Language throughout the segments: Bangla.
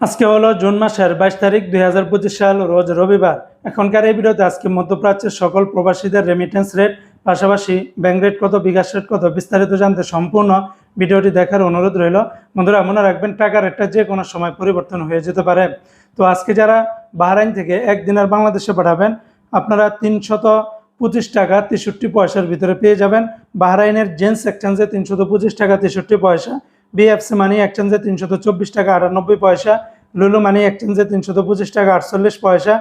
আজকে হলো জুন মাসের বাইশ তারিখ দুই হাজার পঁচিশ সাল, রোজ রবিবার। এখনকার এই ভিডিওতে আজকে মধ্যপ্রাচ্যের সকল প্রবাসীদের রেমিটেন্স রেট পাশাপাশি ব্যাংক রেট কত, বিকাশ রেট কত বিস্তারিত জানতে সম্পূর্ণ ভিডিওটি দেখার অনুরোধ রইল। বন্ধুরা, মনে রাখবেন, টাকা রেটটা যে কোনো সময় পরিবর্তন হয়ে যেতে পারে। তো আজকে যারা বাহরাইন থেকে এক দিনের বাংলাদেশে পাঠাবেন, আপনারা তিনশত পঁচিশ টাকা তেষট্টি পয়সার ভিতরে পেয়ে যাবেন। বাহরাইনের জেন্টস এক্সচেঞ্জে তিনশত পঁচিশ টাকা তেষট্টি পয়সা বিএফসি মানি এক্সচেঞ্জে তিনশত চব্বিশ টাকা আটানব্বই পয়সা লুলু মানি এক্সচেঞ্জে তিনশত পঁচিশ টাকা আটচল্লিশ পয়সা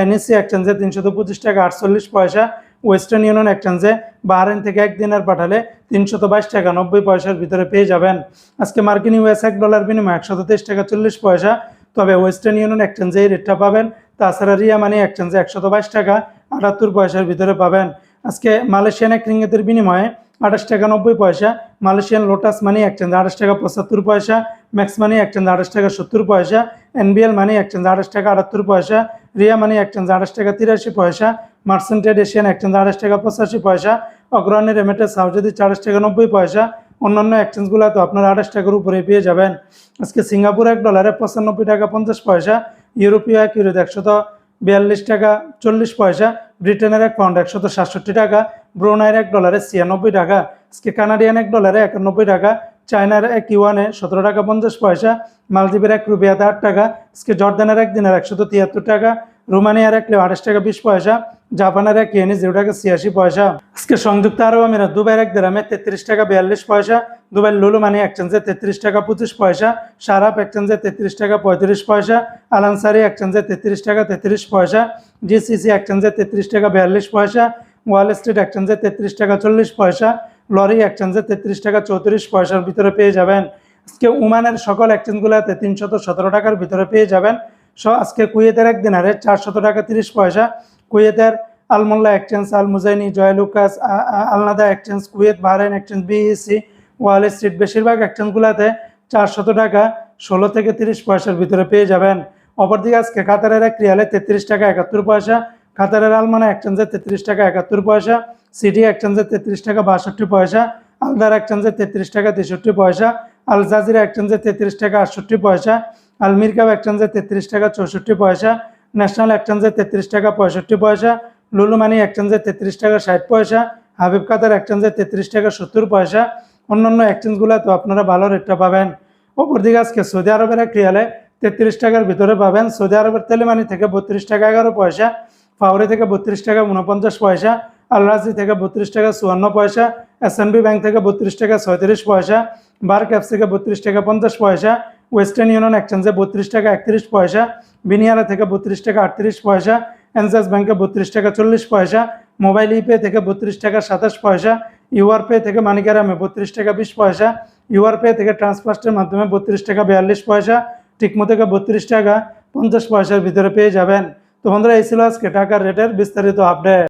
এনএসসি এক্সচেঞ্জে তিনশত পঁচিশ টাকা আটচল্লিশ পয়সা ওয়েস্টার্ন ইউনিয়ন এক্সচেঞ্জে বাহরাইন থেকে এক দিনের পাঠালে তিনশত বাইশ টাকা নব্বই পয়সার ভিতরে পেয়ে যাবেন। আজকে মার্কিন ইউএস এক ডলার বিনিময়ে একশত তেইশ টাকা চল্লিশ পয়সা, তবে ওয়েস্টার্ন ইউনিয়ন এক্সচেঞ্জে এই রেটটা পাবেন। তাছাড়া রিয়া মানি এক্সচেঞ্জে একশত বাইশ টাকা আটাত্তর পয়সার ভিতরে পাবেন। আজকে মালয়েশিয়ান এক রিঙ্গিতের বিনিময়ে আঠাশ টাকা নব্বই পয়সা, মালয়েশিয়ান লোটাস মানি এক এক্সচেঞ্জ আঠাশ টাকা পঁচাত্তর পয়সা, ম্যাক্স মানি এক এক্সচেঞ্জ আঠাশ টাকা সত্তর পয়সা, এনবিএল মানি এক এক্সচেঞ্জ আঠাশ টাকা আটাত্তর পয়সা, রিয়া মানি এক এক্সচেঞ্জ আঠাশ টাকা তিরাশি পয়সা মার্সেন্টেড এশিয়ান এক এক্সচেঞ্জ আঠাশ টাকা পঁচাশি পয়সা অগ্রণী রেমিটেড সাউদি চারশ টাকা নব্বই পয়সা, অন্যান্য এক্সচেঞ্জগুলো তো আপনারা আঠাশ টাকার উপরে পেয়ে যাবেন। আজকে সিঙ্গাপুর এক ডলারে পঁচানব্বই টাকা পঞ্চাশ পয়সা, ইউরোপীয় এক ইউরোতে একশত বিয়াল্লিশ টাকা চল্লিশ পয়সা, ব্রিটেনের এক পাউন্ড একশত সাতষট্টি টাকা ব্রুনাইয়ের এক ডলারে ছিয়ানব্বই টাকা, আজকে কানাডিয়ান এক ডলারে একানব্বই টাকা, চায়নার এক ইউয়ানে সতেরো টাকা পঞ্চাশ পয়সা, মালদ্বীপের এক রুপিয়াতে আট টাকা, আজকে জর্দানের এক দিনের একশত তিয়াত্তর টাকা, রোমানিয়ার এক আঠাশ টাকা বিশ পয়সা, জাপানের এক ইয়েনি জিরো টাকা ছিয়াশি পয়সা। আজকে সংযুক্ত আরব আমিরাত দুবাইয়ের এক দেরামে তেত্রিশ টাকা বিয়াল্লিশ পয়সা দুবাই লুলু মানি এক্সচেঞ্জে তেত্রিশ টাকা পঁচিশ পয়সা সারাপ এক্সচেঞ্জে তেত্রিশ টাকা পঁয়ত্রিশ পয়সা আলানসারি এক্সচেঞ্জে তেত্রিশ টাকা তেত্রিশ পয়সা, জিসিসি এক্সচেঞ্জে তেত্রিশ টাকা বিয়াল্লিশ পয়সা ওয়াল স্ট্রিট এক্সচেঞ্জে তেত্রিশ টাকা চল্লিশ পয়সা, লরি এক্সচেঞ্জে তেত্রিশ টাকা চৌত্রিশ পয়সার ভিতরে পেয়ে যাবেন। আজকে উমানের সকল এক্সচেঞ্জগুলোতে তিনশত সতেরো টাকার ভিতরে পেয়ে যাবেন। স, আজকে কুয়েতের এক দিনারে চারশত টাকা তিরিশ পয়সা। কুয়েতের Almulla exchange Al Muzaini Joyalukkas Alnada exchange, Kuwait Bahrain exchange, BEC, Wall Street বেশিরভাগ এক্সচেঞ্জগুলোতে চারশত টাকা ষোলো থেকে তিরিশ পয়সার ভিতরে পেয়ে যাবেন। অপরদিকে আজকে কাতারের এক রিয়ালে তেত্রিশ টাকা একাত্তর পয়সা কাতারের আলমানা এক্সচেঞ্জে তেত্রিশ টাকা একাত্তর পয়সা সিটি এক্সচেঞ্জে তেত্রিশ টাকা বাষট্টি পয়সা আলদার এক্সচেঞ্জে তেত্রিশ টাকা তেষট্টি পয়সা আল জাজিরা এক্সচেঞ্জে তেত্রিশ টাকা আটষট্টি পয়সা আল মিরকাব এক্সচেঞ্জে তেত্রিশ টাকা চৌষট্টি পয়সা ন্যাশনাল এক্সচেঞ্জে তেত্রিশ টাকা পঁয়ষট্টি পয়সা লুলু মানি এক্সচেঞ্জে তেত্রিশ টাকা ষাট পয়সা হাবিব কাতার এক্সচেঞ্জে তেত্রিশ টাকা সত্তর পয়সা। অন্যান্য এক্সচেঞ্জগুলো তো আপনারা ভালো রেটটা পাবেন। অপরদিকে আজকে সৌদি আরবের এক রিয়ালে তেত্রিশ টাকার ভিতরে পাবেন। সৌদি আরবের তেলেমানি থেকে বত্রিশ টাকা এগারো পয়সা। ফাউরি থেকে বত্রিশ টাকা উনপঞ্চাশ পয়সা আলরাজি থেকে বত্রিশ টাকা চুয়ান্ন পয়সা এসএনবি ব্যাংক থেকে বত্রিশ টাকা ছয়ত্রিশ পয়সা বার ক্যাপস থেকে বত্রিশ টাকা পঞ্চাশ পয়সা ওয়েস্টার্ন ইউনিয়ন এক্সচেঞ্জে বত্রিশ টাকা একত্রিশ পয়সা বিনিয়ালা থেকে বত্রিশ টাকা আটত্রিশ পয়সা এনসাস ব্যাংকে বত্রিশ টাকা চল্লিশ পয়সা মোবাইল ইপে থেকে বত্রিশ টাকা সাতাশ পয়সা ইউআর পে থেকে মানিকারামে বত্রিশ টাকা বিশ পয়সা ইউআর পে থেকে ট্রান্সফার্স্টের মাধ্যমে বত্রিশ টাকা বিয়াল্লিশ পয়সা টিকমো থেকে বত্রিশ টাকা পঞ্চাশ পয়সার ভিতরে পেয়ে যাবেন তো বন্ধুরা এই ছিল আজকে টাকার রেটের বিস্তারিত আপডেট